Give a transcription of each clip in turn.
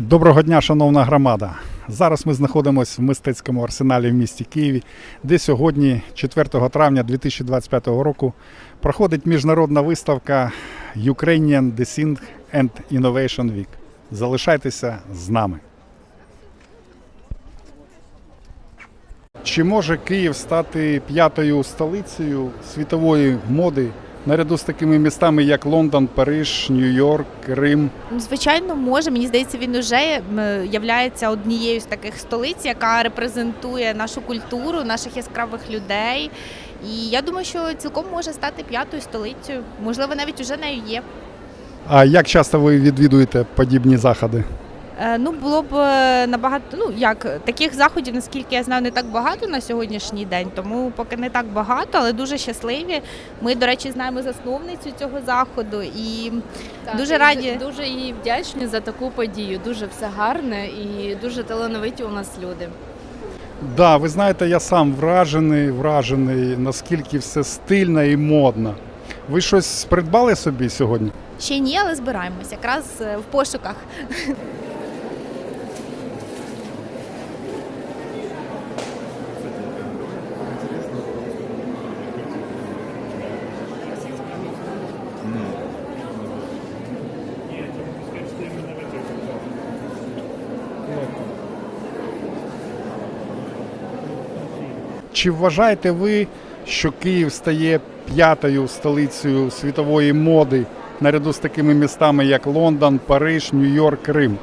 Доброго дня, шановна громада. Зараз ми знаходимося в мистецькому арсеналі в місті Києві, де сьогодні, 4 травня 2025 року, проходить міжнародна виставка Ukrainian Design and Innovation Week. Залишайтеся з нами. Чи може Київ стати п'ятою столицею світової моди наряду з такими містами, як Лондон, Париж, Нью-Йорк, Рим? Ну, Звичайно, може. Мені здається, він уже являється однією з таких столиць, яка репрезентує нашу культуру, наших яскравих людей. І я думаю, що цілком може стати п'ятою столицею. Можливо, навіть уже нею є. А як часто ви відвідуєте подібні заходи? Е, Ну, було б е, набагато, ну як таких заходів, наскільки я знаю, не так багато на сьогоднішній день, тому поки не так багато, але дуже щасливі. Ми, до речі, знаємо засновницю цього заходу і Так, Дуже і раді. Дуже їй вдячні за таку подію. Дуже все гарне і дуже талановиті у нас люди. Да, ви знаєте, я сам вражений, вражений, наскільки все стильно і модно. Ви щось придбали собі сьогодні? ще ні, але збираємось якраз е, в пошуках. Чи вважаєте ви, що Київ стає п'ятою столицею світової моди наряду з такими містами, як Лондон, Париж, Нью-Йорк, Рим?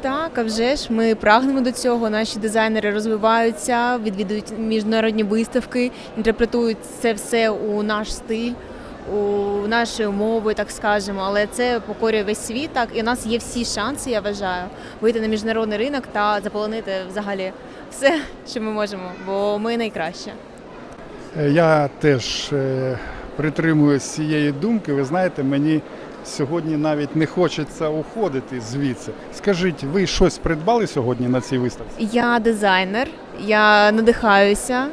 Так, а вже ж ми прагнемо до цього. Наші дизайнери розвиваються, відвідують міжнародні виставки, інтерпретують це все у наш стиль, у наші умови, так скажемо. Але це покорює весь світ. Так і у нас є всі шанси, я вважаю, вийти на міжнародний ринок та заполонити взагалі все, що ми можемо, бо ми найкраще. Я теж е, притримуюсь цієї думки. Ви знаєте, мені сьогодні навіть не хочеться уходити звідси. Скажіть, ви щось придбали сьогодні на цій виставці? Я дизайнер, я надихаюся,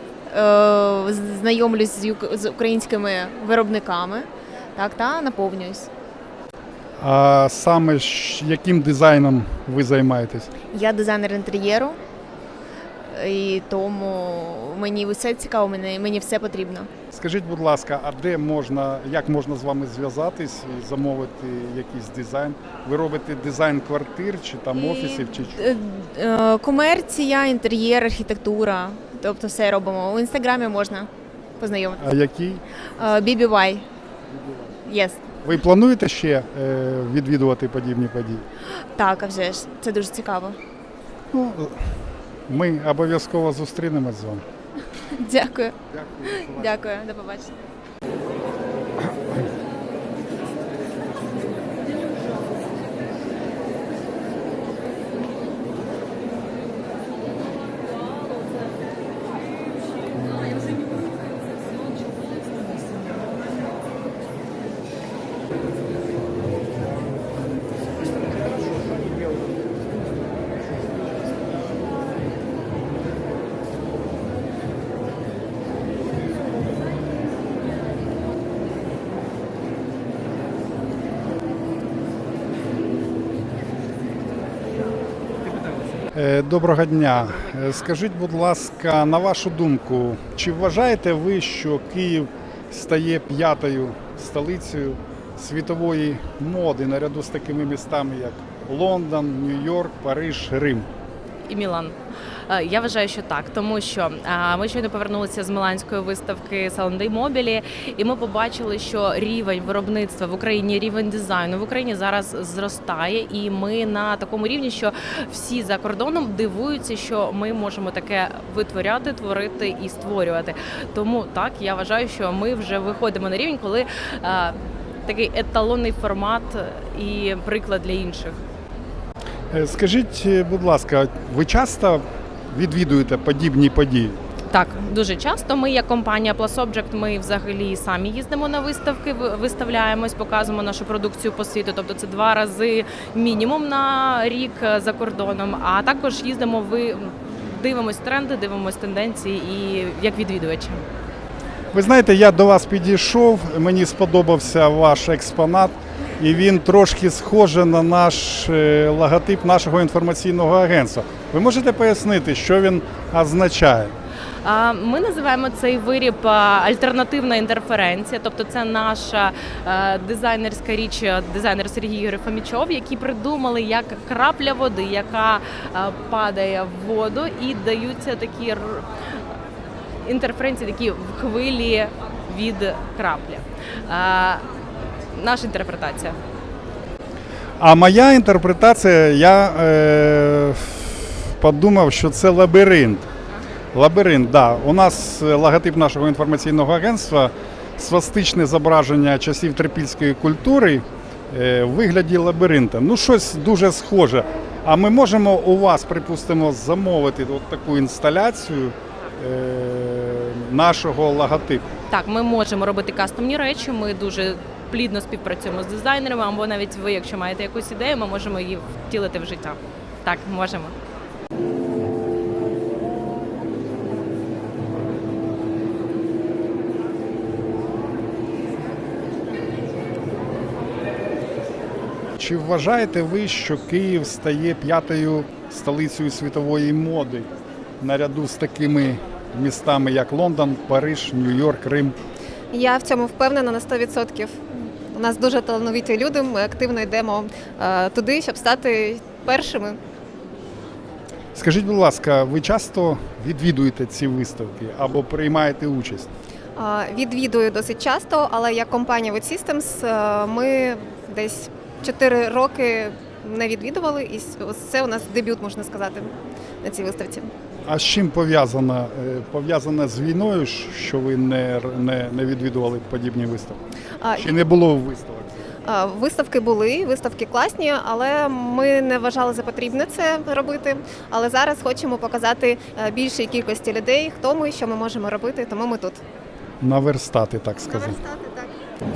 знайомлюсь з українськими виробниками. Так, та наповнююсь. А саме яким дизайном ви займаєтесь? Я дизайнер інтер'єру, і тому мені все цікаво, мені, мені все потрібно. Скажіть, будь ласка, а де можна, як можна з вами зв'язатись і замовити якийсь дизайн? Ви робите дизайн квартир чи там офісів, чи? Е, е, Комерція, інтер'єр, архітектура. Тобто все робимо. У інстаграмі можна познайомитися. А який? Е, BBY. Yes. Ви плануєте ще е, відвідувати подібні події? Так, а вже ж це дуже цікаво. Ну, ми обов'язково зустрінемось з вами. Дякую. Дякую. Дякую, до побачення. Доброго дня. Е, Скажіть, будь ласка, на вашу думку, чи вважаєте ви, що Київ стає п'ятою столицею світової моди наряду з такими містами, як Лондон, Нью-Йорк, Париж, Рим? і Мілан. Е, Я вважаю, що так, тому що е, ми щойно повернулися з міланської виставки Salon Мобілі, і ми побачили, що рівень виробництва в Україні, рівень дизайну в Україні зараз зростає, і ми на такому рівні, що всі за кордоном дивуються, що ми можемо таке витворяти, творити і створювати. Тому так я вважаю, що ми вже виходимо на рівень, коли е, такий еталонний формат і приклад для інших. Е, Скажіть, е, будь ласка, ви часто відвідуєте подібні події? Так, дуже часто. Ми, як компанія Plus Object, ми взагалі самі їздимо на виставки, ви- виставляємось, показуємо нашу продукцію по світу. Тобто це два рази мінімум на рік е, за кордоном. А також їздимо, ви дивимось тренди, дивимось тенденції і як відвідувачі. Ви знаєте, я до вас підійшов, мені сподобався ваш експонат. і він трошки схожий на наш е, логотип нашого інформаційного агентства. Ви можете пояснити, що він означає? Ми називаємо цей виріб альтернативна інтерференція, тобто це наша е, дизайнерська річ, е, дизайнер Сергій Юрій Фомічов, які придумали як крапля води, яка падає в воду, і даються такі інтерференції, такі в хвилі від краплі. Е, Наша інтерпретація. А моя інтерпретація, я е, подумав, що це лабіринт. Лабіринт, да. У нас е, логотип нашого інформаційного агентства свастичне зображення часів трипільської культури е, в вигляді лабіринта. Ну, щось дуже схоже. А ми можемо у вас, припустимо, замовити от таку інсталяцію нашого логотипу. Так, ми можемо робити кастомні речі. Ми дуже плідно співпрацюємо з дизайнерами, або навіть ви, якщо маєте якусь ідею, ми можемо її втілити в життя. Так, можемо. Чи вважаєте ви, що Київ стає п'ятою столицею світової моди наряду з такими містами, як Лондон, Париж, Нью-Йорк, Рим? Я в цьому впевнена на 100%. У нас дуже талановиті люди. Ми активно йдемо е, туди, щоб стати першими. Скажіть, будь ласка, ви часто відвідуєте ці виставки або приймаєте участь? Відвідую досить часто, але як компанія Wood Systems е, ми десь 4 роки не відвідували, і це у нас дебют, можна сказати, на цій виставці. А з чим пов'язано? Е, Пов'язано з війною, що ви не, не, не відвідували подібні виставки? А, Чи не було виставок? Виставки були, виставки класні, але ми не вважали за потрібне це робити. Але зараз хочемо показати е, більшій кількості людей, хто ми, що ми можемо робити, тому ми тут. Наверстати, так сказати. Наверстати, так.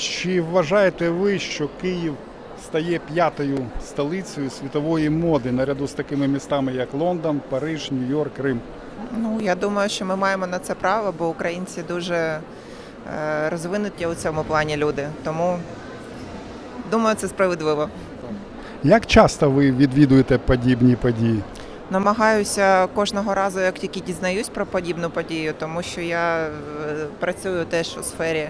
Чи вважаєте ви, що Київ стає п'ятою столицею світової моди наряду з такими містами, як Лондон, Париж, Нью-Йорк, Рим? Ну, я думаю, що ми маємо на це право, бо українці дуже е, розвинуті у цьому плані люди. Тому думаю, це справедливо. Як часто ви відвідуєте подібні події? Намагаюся кожного разу, як тільки дізнаюсь про подібну подію, тому що я е, працюю теж у сфері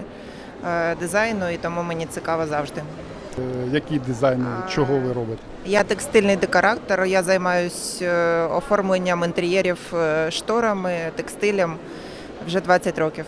дизайну, і тому мені цікаво завжди. Е, Які дизайни, чого ви робите? Я текстильний декоратор, я займаюся оформленням інтер'єрів е, шторами, текстилем вже 20 років.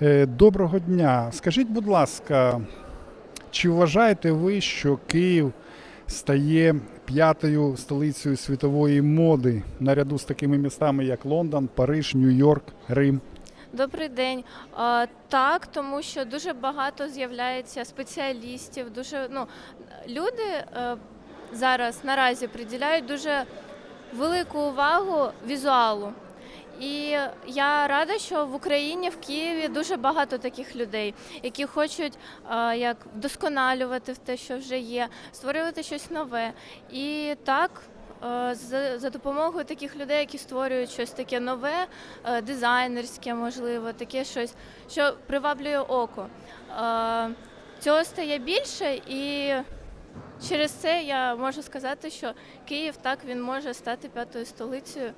Доброго дня. Скажіть, будь ласка, чи вважаєте ви, що Київ стає п'ятою столицею світової моди наряду з такими містами, як Лондон, Париж, Нью-Йорк, Рим? Добрий день. Так, тому що дуже багато з'являється спеціалістів. Дуже ну люди е, зараз наразі приділяють дуже велику увагу візуалу. І я рада, що в Україні, в Києві дуже багато таких людей, які хочуть е, як вдосконалювати те, що вже є, створювати щось нове. І так, е, за, за допомогою таких людей, які створюють щось таке нове, е, дизайнерське, можливо, таке щось, що приваблює око. Цього стає більше, і через це я можу сказати, що Київ так він може стати п'ятою столицею.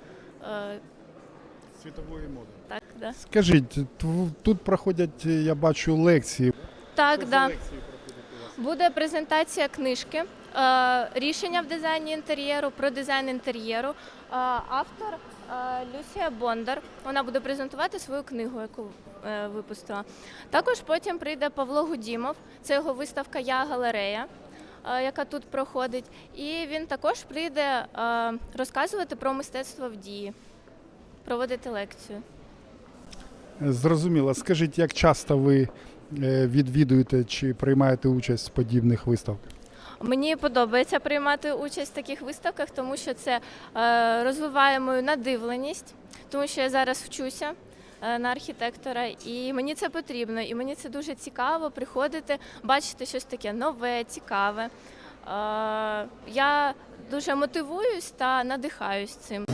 Світової моди. Так, да. Скажіть, тв- тут проходять, е, я бачу, лекції. Так, да. Буде презентація книжки е, рішення в дизайні інтер'єру про дизайн інтер'єру. Е, автор Люсія Бондар. Вона буде презентувати свою книгу, яку е, випустила. Також потім прийде Павло Гудімов. Це його виставка Я галерея. е, Яка тут проходить, і він також прийде е, розказувати про мистецтво в дії, проводити лекцію. Зрозуміло. Скажіть, як часто ви е, відвідуєте чи приймаєте участь в подібних виставках? Мені подобається приймати участь в таких виставках, тому що це е, розвиває мою надивленість, тому що я зараз вчуся е, на архітектора, і мені це потрібно, і мені це дуже цікаво приходити, бачити щось таке нове, цікаве. Я дуже мотивуюсь та надихаюсь цим.